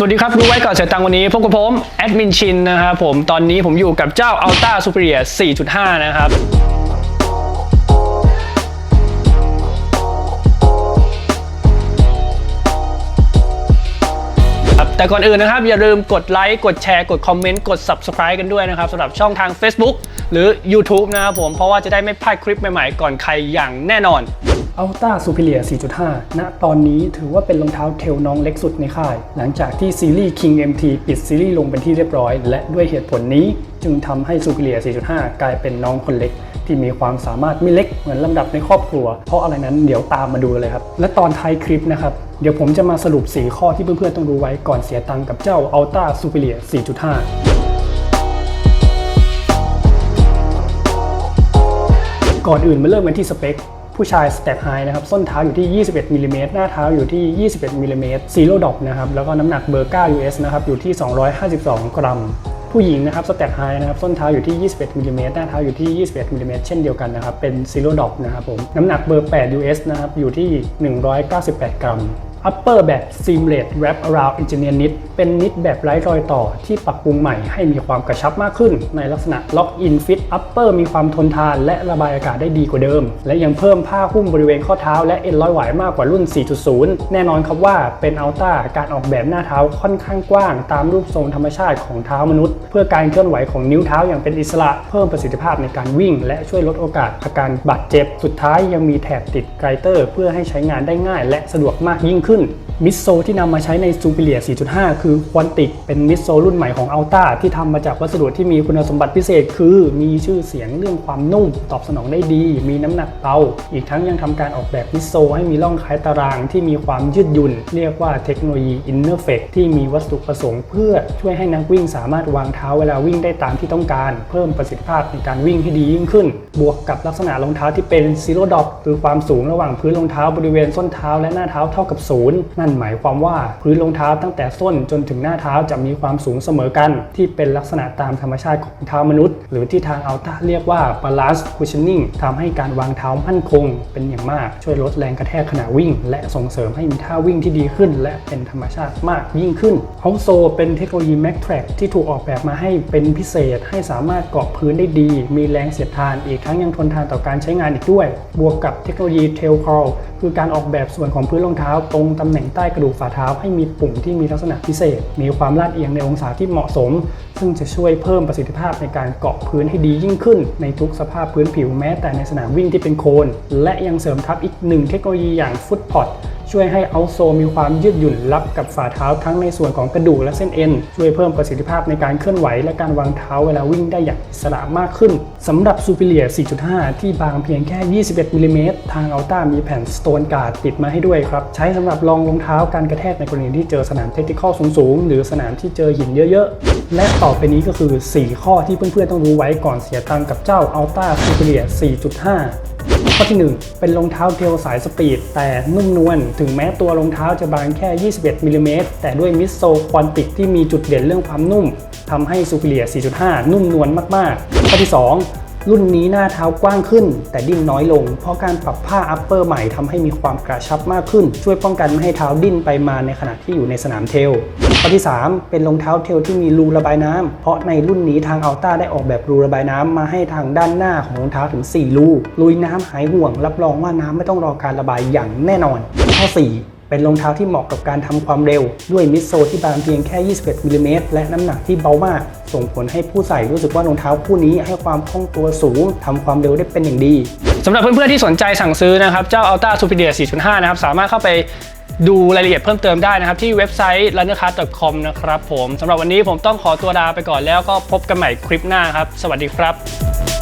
สวัสดีครับ รู้ไว้ก่อนเสียตังวันนี้พบกับผมแอดมินชินนะครับผมตอนนี้ผมอยู่กับเจ้า Ultra Superior 4.5 นะครับครับแต่ก่อนอื่นนะครับ อย่าลืมกดไลค์ กดแชร์ กดคอมเมนต์ กด Subscribe กันด้วยนะครับสำหรับช่องทาง Facebook หรือ YouTube นะครับผมเพราะว่าจะได้ไม่พลาดคลิปใหม่ๆ ก่อนใครอย่างแน่นอน Ultra Superior 4.5 ณ ตอนนี้ถือว่าเป็นรองเท้าเทลน้องเล็กสุดในค่าย หลังจากที่ซีรีส์ King MT ปิดซีรีส์ลงเป็นที่เรียบร้อย และด้วยเหตุผลนี้จึงทำให้ Superior 4.5 กลายเป็นน้องคนเล็กที่มีความสามารถไม่เล็กเหมือนลำดับในครอบครัว เพราะอะไรนั้นเดี๋ยวตามมาดูเลยครับ และตอนท้ายคลิปนะครับ เดี๋ยวผมจะมาสรุป 4 ข้อที่เพื่อนๆต้องรู้ไว้ก่อนเสียตังค์กับเจ้า Ultra Superior 4.5ก่อนอื่นมาเริ่มกันที่สเปค ผู้ชายสเต็ปไฮนะครับส้นเท้าอยู่ที่ 21มิลลิเมตรหน้าเท้าอยู่ที่ 21มิลลิเมตรซีโร่ดอกนะครับแล้วก็น้ำหนักเบอร์9 US นะครับอยู่ที่ 252 กรัม ผู้หญิงนะครับสเต็ปไฮนะครับส้นเท้าอยู่ที่ 21มิลลิเมตรหน้าเท้าอยู่ที่ 21มิลลิเมตรเช่นเดียวกันนะครับเป็นซีโร่ดอกนะครับผมน้ำหนักเบอร์8 US นะครับอยู่ที่ 198 กรัม Upper แบบ Seamless Wrap Around Engineer Knit เป็นนิดแบบไร้รอยต่อที่ปรับปรุงใหม่ให้มีความกระชับมากขึ้น ในลักษณะ Lock In Fit Upper มีความทนทานและระบายอากาศได้ดีกว่าเดิม และยังเพิ่มผ้าหุ้มบริเวณข้อเท้าและเอ็นร้อยหวายมากกว่ารุ่น 4.0 แน่นอนครับว่าเป็นอัลต้าการออกแบบหน้าเท้าค่อนข้างกว้าง ตามรูปทรงธรรมชาติของเท้ามนุษย์ เพื่อการเคลื่อนไหวของนิ้วเท้าอย่างเป็นอิสระเพิ่มประสิทธิภาพในการวิ่ง และช่วยลดโอกาสอาการบาดเจ็บ สุดท้ายยังมีแถบติดไกรเตอร์ เพื่อให้ใช้งานได้ง่าย และสะดวกมากยิ่งขึ้นขึ้น มิดโซที่นำมาใช้ใน Superior 4.5 คือควอนติกเป็นมิดโซรุ่นใหม่ของ Alta ที่ทำมาจากวัสดุที่มีคุณสมบัติพิเศษ คือมีชื่อเสียงเรื่องความนุ่ม ตอบสนองได้ดี มีน้ำหนักเบาอีกทั้งยังทำการออกแบบมิดโซให้มีร่องคล้ายตารางที่มีความยืดหยุ่น เรียกว่าเทคโนโลยี Inner f e c ที่มีวัสดุประสงค์เพื่อช่วยให้นักวิ่งสามารถวางเท้าเวลาวิ่งได้ตามที่ต้องการ เพิ่มประสิทธิภาพในการวิ่งให้ดียิ่งขึ้น บวกกับลักษณะรองเท้าที่เป็น Zero Drop คือความสูงระหว่างพื้นรองเท้าบริเวณส้นเท้าและหน้าเท้าเท่ากับศูนย์นั่นหมายความว่าพื้นรองเท้าตั้งแต่ส้นจนถึงหน้าเท้าจะมีความสูงเสมอกัน ที่เป็นลักษณะตามธรรมชาติของเท้ามนุษย์ หรือที่ทางอัลต้าเรียกว่า balance cushioning ทำให้การวางเท้ามั่นคง เป็นอย่างมาก ช่วยลดแรงกระแทกขณะวิ่ง และส่งเสริมให้มีท่าวิ่งที่ดีขึ้น และเป็นธรรมชาติมากยิ่งขึ้นฮอ s โซเป็นเทคโนโลยี Mac Track ที่ถูกออกแบบมาให้เป็นพิเศษให้สามารถเกาะพื้นได้ดี มีแรงเสียดทาน อีกทั้งยังทนทานต่อการใช้งานอีกด้วย บวกกับเทคโนโลยี Tail Curl คือการออกแบบส่วนของพื้นรองเท้าตรงตำแหน่งใต้กระดูกฝ่าเท้าให้มีปุ่มที่มีลักษณะพิเศษ มีความลาดเอียงในองศาที่เหมาะสม ซึ่งจะช่วยเพิ่มประสิทธิภาพในการเกาะพื้นให้ดียิ่งขึ้น ในทุกสภาพพื้นผิวแม้แต่ในสนามวิ่งที่เป็นโคลนและยังเสริมทับอีกหนึ่งเทคโนโลยีอย่างฟุตพอด ช่วยให้เอาโซมีความยืดหยุ่นรับกับฝ่าเท้าทั้งในส่วนของกระดูกและเส้นเอ็น ช่วยเพิ่มประสิทธิภาพในการเคลื่อนไหว และการวางเท้าเวลาวิ่งได้อย่างอิสระมากขึ้นสำหรับ Superior 4.5 ที่บางเพียงแค่ 21มิลลิเมตรทาง Alta มีแผ่น Stone Guard ติดมาให้ด้วยครับ ใช้สำหรับรองรองเท้าการกระแทกในกรณีที่เจอสนามเทคนิคสูงๆ หรือสนามที่เจอหินเยอะๆ และต่อไปนี้ก็คือ 4 ข้อที่เพื่อนๆต้องรู้ไว้ก่อนเสียตังค์กับเจ้า Alta Superior 4.5 ข้อที่ 1 เป็นรองเท้าเทลสายสปีด แต่นุ่มนวลถึงแม้ตัวรองเท้าจะบางแค่ 21มิลลิเมตรแต่ด้วยมิสโซควอนติกที่มีจุดเด่นเรื่องความนุ่มทำให้ซูเปเรีย 4.5 นุ่มนวลมากๆ ข้อที่ 2 รุ่นนี้หน้าเท้ากว้างขึ้น แต่ดิ้นน้อยลง เพราะการปรับผ้าอัปเปอร์ใหม่ทำให้มีความกระชับมากขึ้น ช่วยป้องกันไม่ให้เท้าดิ้นไปมาในขณะที่อยู่ในสนามเทลข้อที่ 3 เป็นรองเท้าเทลที่มีรูระบายน้ำเพราะในรุ่นนี้ทางอัลต้าได้ออกแบบรูระบายน้ำมาให้ทางด้านหน้าของรองเท้าถึง 4 รูลุยน้ำหายห่วง รับรองว่าน้ำไม่ต้องรอการระบายอย่างแน่นอน ข้อ 4 เป็นรองเท้าที่เหมาะกับการทำความเร็ว ด้วยมิดโซที่บางเพียงแค่ 21มิลลิเมตรและน้ำหนักที่เบามาก ส่งผลให้ผู้ใส่รู้สึกว่ารองเท้าคู่นี้ให้ความคล่องตัวสูงทำความเร็วได้เป็นอย่างดีสำหรับเพื่อนๆที่สนใจสั่งซื้อนะครับ เจ้า Ultra Superior 4.5 นะครับ สามารถเข้าไปดูรายละเอียดเพิ่มเติมได้นะครับ ที่เว็บไซต์ runnercard.com นะครับผมสำหรับวันนี้ผมต้องขอตัวลาไปก่อนแล้วก็พบกันใหม่คลิปหน้าครับ สวัสดีครับ